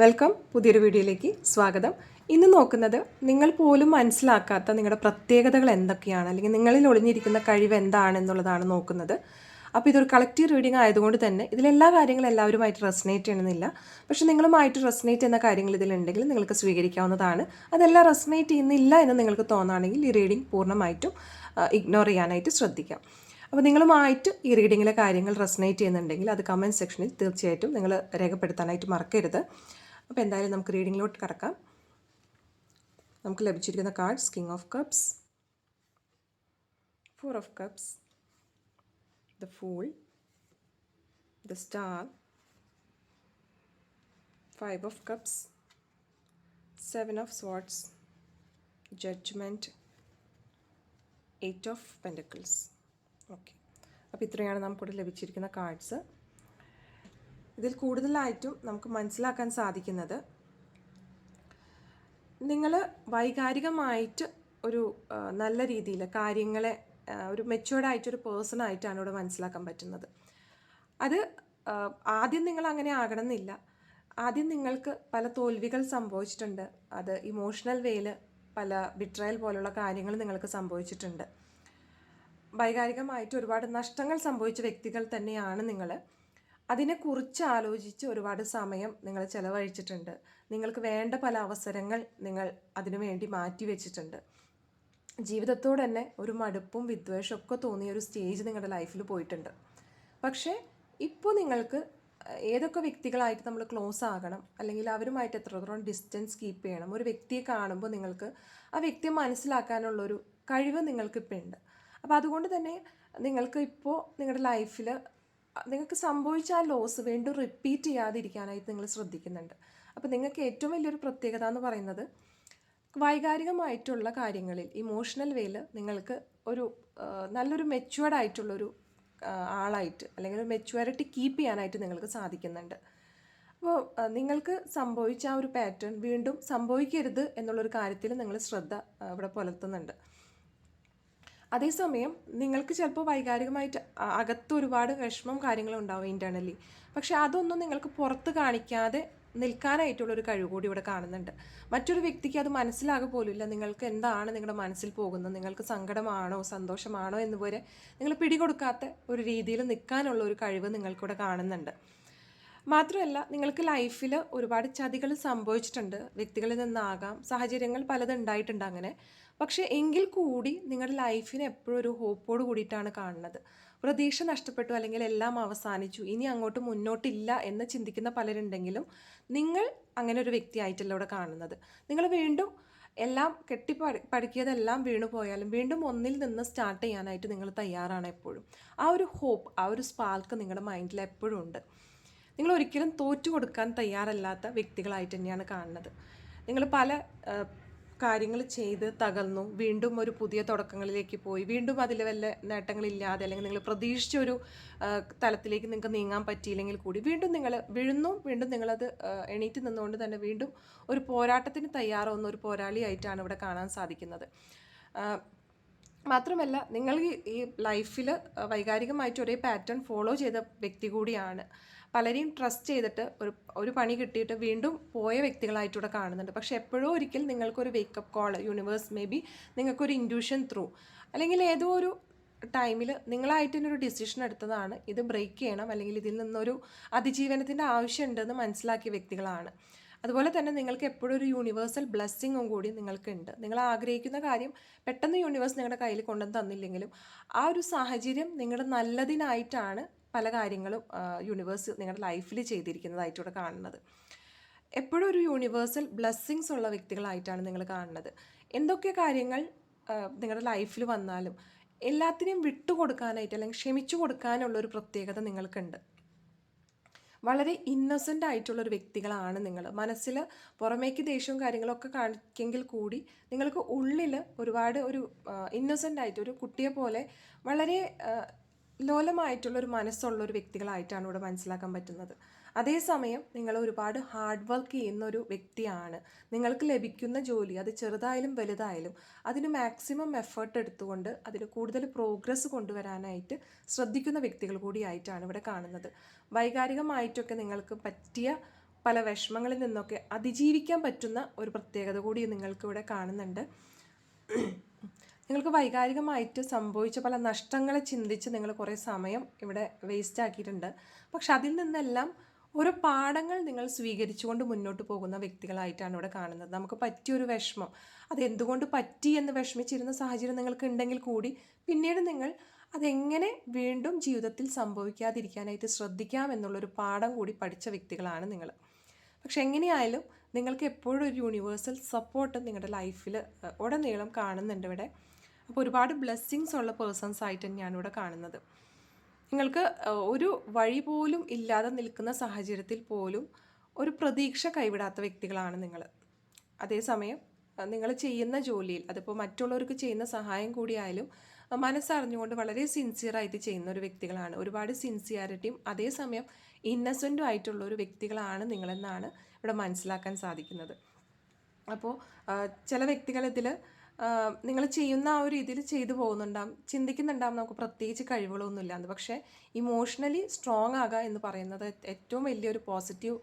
Welcome. പുതിയൊരു വീഡിയോയിലേക്ക് സ്വാഗതം. ഇന്ന് നോക്കുന്നത് നിങ്ങൾ പോലും മനസ്സിലാക്കാത്ത നിങ്ങളുടെ പ്രത്യേകതകൾ എന്തൊക്കെയാണ്? അല്ലെങ്കിൽ നിങ്ങളിൽ ഒളിഞ്ഞിരിക്കുന്ന കഴിവ് എന്താണെന്നുള്ളതാണ് നോക്കുന്നത്. അപ്പോൾ ഇതൊരു കളക്റ്റീവ് റീഡിംഗ് ആയതുകൊണ്ട് തന്നെ ഇതിലെല്ലാ കാര്യങ്ങളും എല്ലാവരുമായിട്ട് റെസനേറ്റ് ചെയ്യണമെന്നില്ല. പക്ഷെ നിങ്ങളുമായിട്ട് റെസനേറ്റ് ചെയ്യുന്ന കാര്യങ്ങൾ ഇതിലുണ്ടെങ്കിൽ നിങ്ങൾക്ക് സ്വീകരിക്കാവുന്നതാണ്. അതെല്ലാം റെസ്നേറ്റ് ചെയ്യുന്നില്ല എന്ന് നിങ്ങൾക്ക് തോന്നുകയാണെങ്കിൽ ഈ റീഡിംഗ് പൂർണമായിട്ടും ഇഗ്നോർ ചെയ്യാനായിട്ട് ശ്രദ്ധിക്കാം. അപ്പോൾ നിങ്ങളുമായിട്ട് ഈ റീഡിങ്ങിലെ കാര്യങ്ങൾ റെസ്നേറ്റ് ചെയ്യുന്നുണ്ടെങ്കിൽ അത് കമന്റ് സെക്ഷനിൽ തീർച്ചയായിട്ടും നിങ്ങൾ രേഖപ്പെടുത്താനായിട്ട് മറക്കരുത്. അപ്പോൾ എന്തായാലും നമുക്ക് റീഡിങ്ങിലോട്ട് കടക്കാം. നമുക്ക് ലഭിച്ചിരിക്കുന്ന cards king of cups four of cups the fool the star five of cups seven of swords judgement eight of pentacles okay അപ്പോൾ ഇത്രയാണ് നമുക്കിവിടെ ലഭിച്ചിരിക്കുന്ന കാർഡ്സ് ഇതിൽ കൂടുതലായിട്ടും നമുക്ക് മനസ്സിലാക്കാൻ സാധിക്കുന്നത് നിങ്ങൾ വൈകാരികമായിട്ട് ഒരു നല്ല രീതിയിൽ കാര്യങ്ങളെ ഒരു മെച്ചുവേർഡായിട്ടൊരു പേഴ്സൺ ആയിട്ടാണ് ഇവിടെ മനസ്സിലാക്കാൻ പറ്റുന്നത്. അത് ആദ്യം നിങ്ങൾ അങ്ങനെ ആകണമെന്നില്ല. ആദ്യം നിങ്ങൾക്ക് പല തോൽവികൾ സംഭവിച്ചിട്ടുണ്ട്. അത് ഇമോഷണൽ വേയിൽ പല ബിട്രയൽ പോലുള്ള കാര്യങ്ങൾ നിങ്ങൾക്ക് സംഭവിച്ചിട്ടുണ്ട്. വൈകാരികമായിട്ട് ഒരുപാട് നഷ്ടങ്ങൾ സംഭവിച്ച വ്യക്തികൾ തന്നെയാണ് നിങ്ങൾ അതിനെക്കുറിച്ച് ആലോചിച്ച് ഒരുപാട് സമയം നിങ്ങൾ ചിലവഴിച്ചിട്ടുണ്ട്. നിങ്ങൾക്ക് വേണ്ട പല അവസരങ്ങൾ നിങ്ങൾ അതിനു വേണ്ടി മാറ്റി വെച്ചിട്ടുണ്ട്. ജീവിതത്തോട് തന്നെ ഒരു മടുപ്പും വിദ്വേഷവും ഒക്കെ തോന്നിയ ഒരു സ്റ്റേജ് നിങ്ങളുടെ ലൈഫിൽ പോയിട്ടുണ്ട്. പക്ഷേ ഇപ്പോൾ നിങ്ങൾക്ക് ഏതൊക്കെ വ്യക്തികളായിട്ട് നമ്മൾ ക്ലോസ് ആകണം അല്ലെങ്കിൽ അവരുമായിട്ട് എത്രത്തോളം ഡിസ്റ്റൻസ് കീപ്പ് ചെയ്യണം ഒരു വ്യക്തിയെ കാണുമ്പോൾ നിങ്ങൾക്ക് ആ വ്യക്തിയെ മനസ്സിലാക്കാനുള്ളൊരു കഴിവ് നിങ്ങൾക്കിപ്പോൾ ഉണ്ട്. അപ്പോൾ അതുകൊണ്ട് തന്നെ നിങ്ങൾക്ക് ഇപ്പോൾ നിങ്ങളുടെ ലൈഫിൽ നിങ്ങൾക്ക് സംഭവിച്ച ആ ലോസ് വീണ്ടും റിപ്പീറ്റ് ചെയ്യാതിരിക്കാനായിട്ട് നിങ്ങൾ ശ്രദ്ധിക്കുന്നുണ്ട്. അപ്പോൾ നിങ്ങൾക്ക് ഏറ്റവും വലിയൊരു പ്രത്യേകത എന്ന് പറയുന്നത് വൈകാരികമായിട്ടുള്ള കാര്യങ്ങളിൽ ഇമോഷണൽ വേയിൽ നിങ്ങൾക്ക് ഒരു നല്ലൊരു മെച്യൂർഡ് ആയിട്ടുള്ളൊരു ആളായിട്ട് അല്ലെങ്കിൽ ഒരു മെച്യൂരിറ്റി കീപ്പ് ചെയ്യാനായിട്ട് നിങ്ങൾക്ക് സാധിക്കുന്നുണ്ട്. അപ്പോൾ നിങ്ങൾക്ക് സംഭവിച്ച ആ ഒരു പാറ്റേൺ വീണ്ടും സംഭവിക്കരുത് എന്നുള്ളൊരു കാര്യത്തിൽ നിങ്ങൾ ശ്രദ്ധ ഇവിടെ പുലർത്തുന്നുണ്ട്. അതേസമയം നിങ്ങൾക്ക് ചിലപ്പോൾ വൈകാരികമായിട്ട് അകത്ത് ഒരുപാട് വിഷമം കാര്യങ്ങളും ഉണ്ടാവും ഇന്റേർണലി പക്ഷെ അതൊന്നും നിങ്ങൾക്ക് പുറത്ത് കാണിക്കാതെ നിൽക്കാനായിട്ടുള്ളൊരു കഴിവ് കൂടി ഇവിടെ കാണുന്നുണ്ട്. മറ്റൊരു വ്യക്തിക്ക് അത് മനസ്സിലാകെ പോലുമില്ല. നിങ്ങൾക്ക് എന്താണ് നിങ്ങളുടെ മനസ്സിൽ പോകുന്നത്? നിങ്ങൾക്ക് സങ്കടമാണോ? സന്തോഷമാണോ എന്ന് പോലെ നിങ്ങൾ പിടികൊടുക്കാത്ത ഒരു രീതിയിൽ നിൽക്കാനുള്ള ഒരു കഴിവ് നിങ്ങൾക്കിവിടെ കാണുന്നുണ്ട്. മാത്രമല്ല നിങ്ങൾക്ക് ലൈഫിൽ ഒരുപാട് ചതികൾ സംഭവിച്ചിട്ടുണ്ട്. വ്യക്തികളിൽ നിന്നാകാം. സാഹചര്യങ്ങൾ പലതുണ്ടായിട്ടുണ്ട് അങ്ങനെ. പക്ഷേ എങ്കിൽ കൂടി നിങ്ങളുടെ ലൈഫിന് എപ്പോഴും ഒരു ഹോപ്പോട് കൂടിയിട്ടാണ് കാണുന്നത്. പ്രതീക്ഷ നഷ്ടപ്പെട്ടു അല്ലെങ്കിൽ എല്ലാം അവസാനിച്ചു ഇനി അങ്ങോട്ട് മുന്നോട്ടില്ല എന്ന് ചിന്തിക്കുന്ന പലരുണ്ടെങ്കിലും നിങ്ങൾ അങ്ങനെ ഒരു വ്യക്തിയായിട്ടല്ല ഇവിടെ കാണുന്നത്. നിങ്ങൾ വീണ്ടും എല്ലാം കെട്ടി പഠി പഠിക്കിയതെല്ലാം വീണു പോയാലും വീണ്ടും ഒന്നിൽ നിന്ന് സ്റ്റാർട്ട് ചെയ്യാനായിട്ട് നിങ്ങൾ തയ്യാറാണ് എപ്പോഴും. ആ ഒരു ഹോപ്പ് ആ ഒരു സ്പാർക്ക് നിങ്ങളുടെ മൈൻഡിൽ എപ്പോഴും ഉണ്ട്. നിങ്ങൾ ഒരിക്കലും തോറ്റു കൊടുക്കാൻ തയ്യാറല്ലാത്ത വ്യക്തികളായിട്ട് തന്നെയാണ് കാണുന്നത്. നിങ്ങൾ പല കാര്യങ്ങൾ ചെയ്ത് തകർന്നു. വീണ്ടും ഒരു പുതിയ തുടക്കങ്ങളിലേക്ക് പോയി. വീണ്ടും അതിൽ വല്ല നേട്ടങ്ങളില്ലാതെ അല്ലെങ്കിൽ നിങ്ങൾ പ്രതീക്ഷിച്ച ഒരു തലത്തിലേക്ക് നിങ്ങൾക്ക് നീങ്ങാൻ പറ്റിയില്ലെങ്കിൽ കൂടി വീണ്ടും നിങ്ങൾ വീഴുന്നു. വീണ്ടും നിങ്ങളത് എണീറ്റ് നിന്നുകൊണ്ട് തന്നെ വീണ്ടും ഒരു പോരാട്ടത്തിന് തയ്യാറാവുന്ന ഒരു പോരാളിയായിട്ടാണ് ഇവിടെ കാണാൻ സാധിക്കുന്നത്. മാത്രമല്ല നിങ്ങൾ ഈ ലൈഫിൽ വൈകാരികമായിട്ട് ഒരേ പാറ്റേൺ ഫോളോ ചെയ്ത വ്യക്തി കൂടിയാണ്. പലരെയും ട്രസ്റ്റ് ചെയ്തിട്ട് ഒരു ഒരു പണി കിട്ടിയിട്ട് വീണ്ടും പോയ വ്യക്തികളായിട്ടൂടെ കാണുന്നുണ്ട്. പക്ഷെ എപ്പോഴും ഒരിക്കൽ നിങ്ങൾക്കൊരു wake up call universe maybe നിങ്ങൾക്കൊരു ഇൻഡ്യൂഷൻ ത്രൂ അല്ലെങ്കിൽ ഏതോ ഒരു ടൈമിൽ നിങ്ങളായിട്ട് തന്നെ ഒരു ഡിസിഷൻ എടുത്തതാണ്. ഇത് ബ്രേക്ക് ചെയ്യണം. അല്ലെങ്കിൽ ഇതിൽ നിന്നൊരു അതിജീവനത്തിന്റെ ആവശ്യമുണ്ടെന്ന് മനസ്സിലാക്കിയ വ്യക്തികളാണ്. അതുപോലെ തന്നെ നിങ്ങൾക്ക് എപ്പോഴും ഒരു യൂണിവേഴ്സൽ ബ്ലെസ്സിങ്ങും കൂടി നിങ്ങൾക്കുണ്ട്. നിങ്ങൾ ആഗ്രഹിക്കുന്ന കാര്യം പെട്ടെന്ന് യൂണിവേഴ്സ് നിങ്ങളുടെ കയ്യിൽ കൊണ്ടുവന്ന് തന്നില്ലെങ്കിലും ആ ഒരു സാഹചര്യം നിങ്ങളുടെ നല്ലതിനായിട്ടാണ് പല കാര്യങ്ങളും യൂണിവേഴ്സ് നിങ്ങളുടെ ലൈഫിൽ ചെയ്തിരിക്കുന്നതായിട്ടൂടെ കാണുന്നത്. എപ്പോഴും ഒരു യൂണിവേഴ്സൽ ബ്ലെസ്സിങ്സ് ഉള്ള വ്യക്തികളായിട്ടാണ് നിങ്ങൾ കാണുന്നത്. എന്തൊക്കെ കാര്യങ്ങൾ നിങ്ങളുടെ ലൈഫിൽ വന്നാലും എല്ലാത്തിനെയും വിട്ടുകൊടുക്കാനായിട്ട് അല്ലെങ്കിൽ ക്ഷമിച്ചു കൊടുക്കാനുള്ള ഒരു പ്രത്യേകത നിങ്ങൾക്കുണ്ട്. വളരെ ഇന്നസെന്റ് ആയിട്ടുള്ളൊരു വ്യക്തികളാണ് നിങ്ങൾ. മനസ്സിൽ പുറമേക്ക് ദേഷ്യവും കാര്യങ്ങളൊക്കെ കാണിക്കെങ്കിൽ കൂടി നിങ്ങൾക്ക് ഉള്ളിൽ ഒരുപാട് ഒരു ഇന്നസെന്റ് ആയിട്ട് ഒരു കുട്ടിയെ പോലെ വളരെ ആ, ലോലമായിട്ടുള്ള ഒരു മനസ്സുള്ള ഒരു വ്യക്തികളായിട്ടാണ് ഇവിടെ മനസ്സിലാക്കാൻ പറ്റുന്നത്. അതേസമയം നിങ്ങൾ ഒരുപാട് ഹാർഡ് വർക്ക് ചെയ്യുന്ന ഒരു വ്യക്തിയാണ്. നിങ്ങൾക്ക് ലഭിക്കുന്ന ജോലി അത് ചെറുതായാലും വലുതായാലും അതിന് മാക്സിമം എഫേർട്ട് എടുത്തുകൊണ്ട് അതിന് കൂടുതൽ പ്രോഗ്രസ് കൊണ്ടുവരാനായിട്ട് ശ്രദ്ധിക്കുന്ന വ്യക്തികൾ കൂടിയായിട്ടാണ് ഇവിടെ കാണുന്നത്. വൈകാരികമായിട്ടൊക്കെ നിങ്ങൾക്ക് പറ്റിയ പല വിഷമങ്ങളിൽ നിന്നൊക്കെ അതിജീവിക്കാൻ പറ്റുന്ന ഒരു പ്രത്യേകത കൂടി നിങ്ങൾക്കിവിടെ കാണുന്നുണ്ട്. നിങ്ങൾക്ക് വൈകാരികമായിട്ട് സംഭവിച്ച പല നഷ്ടങ്ങളെ ചിന്തിച്ച് നിങ്ങൾ കുറേ സമയം ഇവിടെ വേസ്റ്റ് ആക്കിയിട്ടുണ്ട്. പക്ഷെ അതിൽ നിന്നെല്ലാം ഒരു പാഠങ്ങൾ നിങ്ങൾ സ്വീകരിച്ചുകൊണ്ട് മുന്നോട്ട് പോകുന്ന വ്യക്തികളായിട്ടാണ് ഇവിടെ കാണുന്നത്. നമുക്ക് പറ്റിയൊരു വിഷമം. അത് എന്തുകൊണ്ട് പറ്റി എന്ന് വിഷമിച്ചിരുന്ന സാഹചര്യം നിങ്ങൾക്ക് ഉണ്ടെങ്കിൽ കൂടി പിന്നീട് നിങ്ങൾ അതെങ്ങനെ വീണ്ടും ജീവിതത്തിൽ സംഭവിക്കാതിരിക്കാനായിട്ട് ശ്രദ്ധിക്കാം എന്നുള്ളൊരു പാഠം കൂടി പഠിച്ച വ്യക്തികളാണ് നിങ്ങൾ. പക്ഷെ എങ്ങനെയായാലും നിങ്ങൾക്ക് എപ്പോഴും ഒരു യൂണിവേഴ്സൽ സപ്പോർട്ട് നിങ്ങളുടെ ലൈഫിൽ ഉടനീളം കാണുന്നുണ്ട് ഇവിടെ. അപ്പോൾ ഒരുപാട് ബ്ലെസ്സിങ്സ് ഉള്ള പേഴ്സൺസ് ആയിട്ട് ഇവിടെ കാണുന്നത്. നിങ്ങൾക്ക് ഒരു വഴി പോലും ഇല്ലാതെ നിൽക്കുന്ന സാഹചര്യത്തിൽ പോലും ഒരു പ്രതീക്ഷ കൈവിടാത്ത വ്യക്തികളാണ് നിങ്ങൾ അതേസമയം നിങ്ങൾ ചെയ്യുന്ന ജോലിയിൽ അതിപ്പോൾ മറ്റുള്ളവർക്ക് ചെയ്യുന്ന സഹായം കൂടിയായാലും മനസ്സറിഞ്ഞുകൊണ്ട് വളരെ സിൻസിയറായിട്ട് ചെയ്യുന്ന ഒരു വ്യക്തികളാണ്. ഒരുപാട് സിൻസിയാരിറ്റിയും അതേസമയം ഇന്നസെന്റും ആയിട്ടുള്ള ഒരു വ്യക്തികളാണ് നിങ്ങളെന്നാണ് ഇവിടെ മനസ്സിലാക്കാൻ സാധിക്കുന്നത്. അപ്പോൾ ചില വ്യക്തികൾ ഇതിൽ നിങ്ങൾ ചെയ്യുന്ന ആ ഒരു രീതിയിൽ ചെയ്തു പോകുന്നുണ്ടാവും. ചിന്തിക്കുന്നുണ്ടാവും നമുക്ക് പ്രത്യേകിച്ച് കഴിവുകളൊന്നുമില്ല ഇല്ലാന്ന് പക്ഷേ ഇമോഷണലി സ്ട്രോങ് ആകുക എന്ന് പറയുന്നത് ഏറ്റവും വലിയൊരു പോസിറ്റീവ്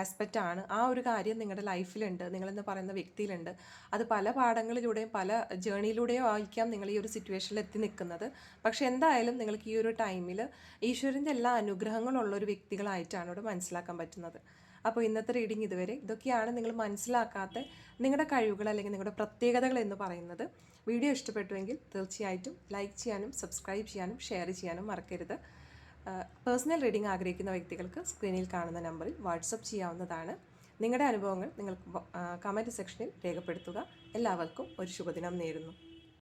ആസ്പെക്റ്റ് ആണ്. ആ ഒരു കാര്യം നിങ്ങളുടെ ലൈഫിലുണ്ട് നിങ്ങളെന്ന് പറയുന്ന വ്യക്തിയിലുണ്ട്. അത് പല പാഠങ്ങളിലൂടെയും പല ജേണിയിലൂടെയും ആയിരിക്കാം നിങ്ങൾ ഈ ഒരു സിറ്റുവേഷനിൽ എത്തി നിൽക്കുന്നത്. പക്ഷേ എന്തായാലും നിങ്ങൾക്ക് ഈ ഒരു ടൈമിൽ ഈശ്വരന്റെ എല്ലാ അനുഗ്രഹങ്ങളുള്ള ഒരു വ്യക്തികളായിട്ടാണ് ഇവിടെ മനസ്സിലാക്കാൻ പറ്റുന്നത്. അപ്പോൾ ഇന്നത്തെ റീഡിംഗ് ഇതുവരെ ഇതൊക്കെയാണ് നിങ്ങൾ മനസ്സിലാക്കാത്ത നിങ്ങളുടെ കഴിവുകൾ അല്ലെങ്കിൽ നിങ്ങളുടെ പ്രത്യേകതകൾ എന്ന് പറയുന്നത്. വീഡിയോ ഇഷ്ടപ്പെട്ടുവെങ്കിൽ തീർച്ചയായിട്ടും ലൈക്ക് ചെയ്യാനും സബ്സ്ക്രൈബ് ചെയ്യാനും ഷെയർ ചെയ്യാനും മറക്കരുത്. പേഴ്സണൽ റീഡിംഗ് ആഗ്രഹിക്കുന്ന വ്യക്തികൾക്ക് സ്ക്രീനിൽ കാണുന്ന നമ്പറിൽ വാട്സപ്പ് ചെയ്യാവുന്നതാണ്. നിങ്ങളുടെ അനുഭവങ്ങൾ നിങ്ങൾക്ക് കമന്റ് സെക്ഷനിൽ രേഖപ്പെടുത്തുക. എല്ലാവർക്കും ഒരു ശുഭദിനം നേരുന്നു.